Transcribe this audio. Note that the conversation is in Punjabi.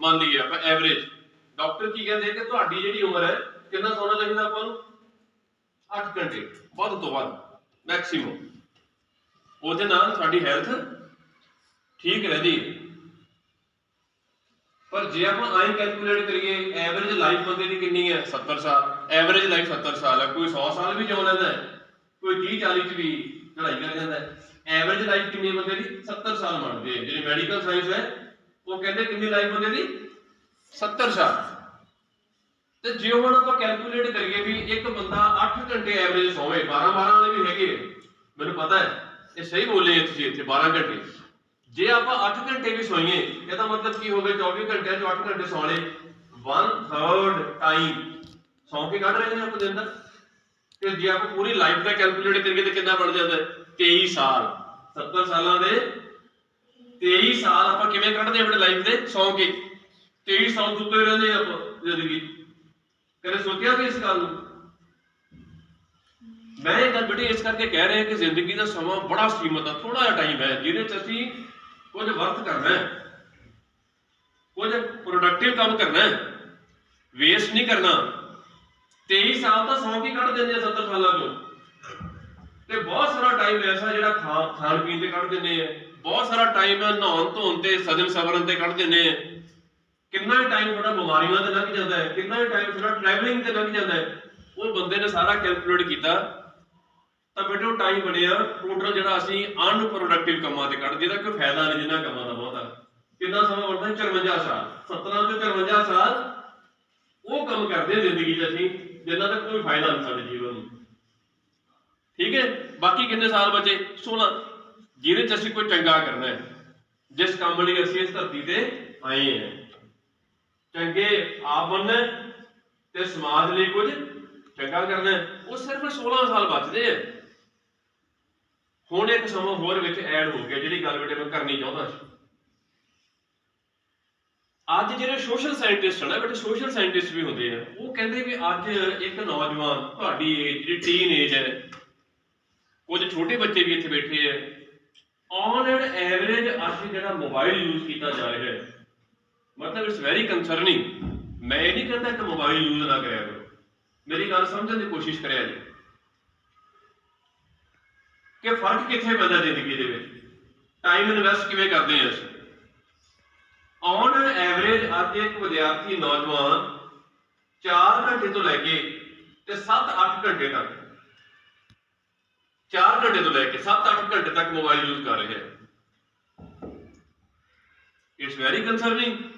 ਮੰਨ ਲਈਏ ਆਪਾਂ ਐਵਰੇਜ ਡਾਕਟਰ ਕੀ ਕਹਿੰਦੇ ਕਿ ਤੁਹਾਡੀ ਜਿਹੜੀ ਉਮਰ ਹੈ, ਕਿੰਨਾ ਸੌਣਾ ਚਾਹੀਦਾ ਆਪਾਂ ਨੂੰ? 8 ਘੰਟੇ, ਵੱਧ ਤੋਂ ਵੱਧ ਮੈਕਸਿਮਮ ਉਹਦੇ ਨਾਲ ਸਾਡੀ ਹੈਲਥ ਠੀਕ ਰਹਿੰਦੀ ਹੈ। ਪਰ ਜੇ ਆਪਾਂ ਆਈ ਕੈਲਕੂਲੇਟ ਕਰੀਏ ਐਵਰੇਜ ਲਾਈਫ ਬੰਦੇ ਦੀ ਕਿੰਨੀ ਹੈ? 70 ਸਾਲ। ਐਵਰੇਜ ਲਾਈਫ 70 ਸਾਲ ਹੈ। ਕੋਈ 100 ਸਾਲ ਵੀ ਜਿਉ ਲੈਂਦਾ ਹੈ, ਕੋਈ 30 40 ਚ ਵੀ ਲੜਾਈ ਕਰ ਜਾਂਦਾ ਹੈ। ਐਵਰੇਜ ਲਾਈਫ ਕਿੰਨੀ ਬੰਦੇ ਦੀ? 70 ਸਾਲ ਮੰਨਦੇ ਆ ਜਿਹੜੀ ਮੈਡੀਕਲ ਸਾਇੰਸ ਹੈ ਉਹ ਕਹਿੰਦੇ ਕਿੰਨੀ ਲਾਈਫ ਬੰਦੇ ਦੀ? 70 ਸਾਲ। ਤੇ ਜੇ ਹੁਣ ਆਪਾਂ ਕੈਲਕੂਲੇਟ ਕਰੀਏ ਵੀ ਇੱਕ ਬੰਦਾ 8 ਘੰਟੇ ਐਵਰੇਜ ਸੋਵੇ 12 12 ਵਾਲੇ ਵੀ ਹੈਗੇ। ਮੈਨੂੰ ਪਤਾ ਹੈ, ਇਹ ਸਹੀ ਬੋਲੇ ਤੁਸੀਂ ਇੱਥੇ 12 ਘੰਟੇ। ਜੇ ਆਪਾਂ 8 ਘੰਟੇ ਵੀ ਸੋਈਏ, ਇਹਦਾ ਮਤਲਬ ਕੀ ਹੋਵੇ ਗਿਆ 24 ਘੰਟਿਆਂ ਚੋਂ 8 ਘੰਟੇ ਸੌਣੇ। ਲਏ 1/3 ਟਾਈਮ ਸੌਂ ਕੇ ਕੱਢ ਰਹੇ ਨੇ ਆਪਾਂ ਦਿਨ ਦਾ ਤੇ ਜੇ ਆਪਾਂ ਪੂਰੀ ਲਾਈਫ ਦਾ ਕੈਲਕੂਲੇਟ ਕਰੀਏ ਤਾਂ ਕਿੰਨਾ ਬਣ ਜਾਂਦਾ ਹੈ? 23 ਸਾਲ। 70 ਸਾਲਾਂ ਦੇ 23 ਸਾਲ ਆਪਾਂ ਕਿਵੇਂ ਕੱਢਦੇ ਆਪਣੇ ਲਾਈਫ ਦੇ? ਸੌਂ ਕੇ। 23 ਸਾਲ ਸੁੱਤੇ ਰਹਿੰਦੇ ਆਪਾਂ ਜ਼ਿੰਦਗੀ। ਕਦੇ ਸੋਚਿਆ ਵੀ ਇਸ ਗੱਲ ਨੂੰ? ਮੈਂ ਇਹ ਗੱਲ ਬੜੀ ਇਸ ਕਰਕੇ ਕਹਿ ਰਿਹਾ ਕਿ ਜ਼ਿੰਦਗੀ ਦਾ ਸਮਾਂ ਬੜਾ ਸੀਮਤ ਆ ਥੋੜਾ ਜਿਹਾ ਟਾਈਮ ਹੈ, ਜਿਹਦੇ ਚ ਅਸੀਂ ਕੁਝ ਵਰਤ ਕਰਨਾ ਹੈ। ਕੁਝ ਪ੍ਰੋਡਕਟਿਵ ਕੰਮ ਕਰਨਾ ਹੈ। ਵੇਸਟ ਨਹੀਂ ਕਰਨਾ। 23 ਸਾਲ ਤਾਂ ਸੌਂ ਕੇ ਕੱਢ ਦਿੰਦੇ ਆ 70 ਸਾਲਾਂ ਤੋਂ ਤੇ ਬਹੁਤ ਸਾਰਾ ਟਾਈਮ ਐਸਾ ਜਿਹੜਾ ਖਾ- ਖਾਣ ਪੀਣ ਤੇ ਕੱਢ ਦਿੰਦੇ ਆ। ਬਹੁਤ ਸਾਰਾ ਟਾਈਮ ਨਹਾਉਣ, ਧੋਣ ਤੇ ਸਜਨ ਸਵਰਨ ਤੇ ਕੱਢ ਦਿੰਦੇ ਆ। ਕਿੰਨਾ ਟਾਈਮ ਤੁਹਾਡਾ ਬਿਮਾਰੀਆਂ ਤੇ ਲੰਘ ਜਾਂਦਾ ਹੈ, ਕਿੰਨਾ ਟਾਈਮ ਤੁਹਾਡਾ ਟਰੈਵਲਿੰਗ ਤੇ ਲੰਘ ਜਾਂਦਾ ਹੈ। ਉਹ ਬੰਦੇ ਨੇ ਸਾਰਾ ਕੈਲਕੂਲੇਟ ਕੀਤਾ। ਤਾਂ ਬੇਟੇ ਟਾਈਮ ਬਣਿਆ। ਟੋਟਲ ਜਿਹੜਾ ਅਸੀਂ ਅਨਪ੍ਰੋਡਕਟਿਵ ਕੰਮਾਂ ਤੇ ਕੱਢ ਜਿਹਦਾ ਕੋਈ ਫਾਇਦਾ ਨਹੀਂ ਜਿੰਨਾ ਕੰਮਾਂ ਦਾ ਬਹੁਤਾ। ਕਿੰਨਾ ਸਮਾਂ ਵਰਤਾ 54 ਸਾਲ। 17 ਤੋਂ 54 ਸਾਲ ਉਹ ਕੰਮ ਕਰਦੇ ਜ਼ਿੰਦਗੀ 'ਚ ਅਸੀਂ ਜਿਨ੍ਹਾਂ ਦਾ ਕੋਈ ਫਾਇਦਾ ਨਹੀਂ ਸਾਡੇ ਜੀਵਨ ਨੂੰ। ਠੀਕ ਹੈ? ਬਾਕੀ ਕਿੰਨੇ ਸਾਲ ਬਚੇ? 16 ਜਿਹਦੇ 'ਚ ਅਸੀਂ ਕੋਈ ਚੰਗਾ ਕਰਨਾ ਹੈ। ਜਿਸ ਕੰਮ ਲਈ ਅਸੀਂ ਇਸ ਧਰਤੀ ਤੇ ਆਏ ਹਾਂ। ਚੰਗੇ ਆਪ ਬਣਨਾ ਤੇ ਸਮਾਜ ਲਈ ਕੁਝ ਚੰਗਾ ਕਰਨਾ ਉਹ ਸਿਰਫ 16 ਸਾਲ ਬਚਦੇ ਆ। ਹੁਣ ਇੱਕ ਸਮਾਂ ਹੋਰ ਵਿੱਚ ਐਡ ਹੋ ਗਿਆ, ਜਿਹੜੀ ਗੱਲ ਬੇਟੇ ਮੈਂ ਕਰਨੀ ਚਾਹੁੰਦਾ ਸੀ। ਅੱਜ ਜਿਹੜੇ ਸੋਸ਼ਲ ਸਾਇੰਟਿਸਟ ਹਨ ਬੇਟੇ ਸੋਸ਼ਲ ਸਾਇੰਟਿਸਟ ਵੀ ਹੁੰਦੇ ਆ। ਉਹ ਕਹਿੰਦੇ ਵੀ ਅੱਜ ਇੱਕ ਨੌਜਵਾਨ, ਤੁਹਾਡੀ ਏਜ ਜਿਹੜੀ ਟੀਨ ਏਜ ਹੈ ਕੁਝ ਛੋਟੇ ਬੱਚੇ ਵੀ ਇੱਥੇ ਬੈਠੇ ਆ। ਔਨ ਐਨ ਐਵਰੇਜ ਅੱਜ ਜਿਹੜਾ ਮੋਬਾਈਲ ਯੂਜ਼ ਕੀਤਾ ਜਾ ਰਿਹਾ ਹੈ, ਮਤਲਬ ਇਟਸ ਵੈਰੀ ਕੰਸਰਨਿੰਗ ਮੈਂ ਇਹ ਨਹੀਂ ਕਹਿੰਦਾ ਕਿ ਮੋਬਾਈਲ ਯੂਜ਼ ਨਾ ਕਰਿਆ ਕਰੋ। ਮੇਰੀ ਗੱਲ ਸਮਝਣ ਦੀ ਕੋਸ਼ਿਸ਼ ਕਰਿਆ ਜੀ। ਕਿ ਫ਼ਰਕ ਕਿੱਥੇ ਪੈਂਦਾ ਜ਼ਿੰਦਗੀ ਦੇ ਵਿੱਚ? ਟਾਈਮ ਇਨਵੈਸਟ ਕਿਵੇਂ ਕਰਦੇ ਹਾਂ ਅਸੀਂ? ਔਨ ਐਵਰੇਜ ਅੱਜ ਇੱਕ ਵਿਦਿਆਰਥੀ ਨੌਜਵਾਨ 4 ਘੰਟੇ ਤੋਂ ਲੈ ਕੇ ਤੇ 7-8 ਘੰਟੇ ਤੱਕ 4 ਘੰਟੇ ਤੋਂ ਲੈ ਕੇ 7-8 ਘੰਟੇ ਤੱਕ ਮੋਬਾਈਲ ਯੂਜ਼ ਕਰ ਰਿਹਾ ਹੈ। It's very ਕੰਸਰਨਿੰਗ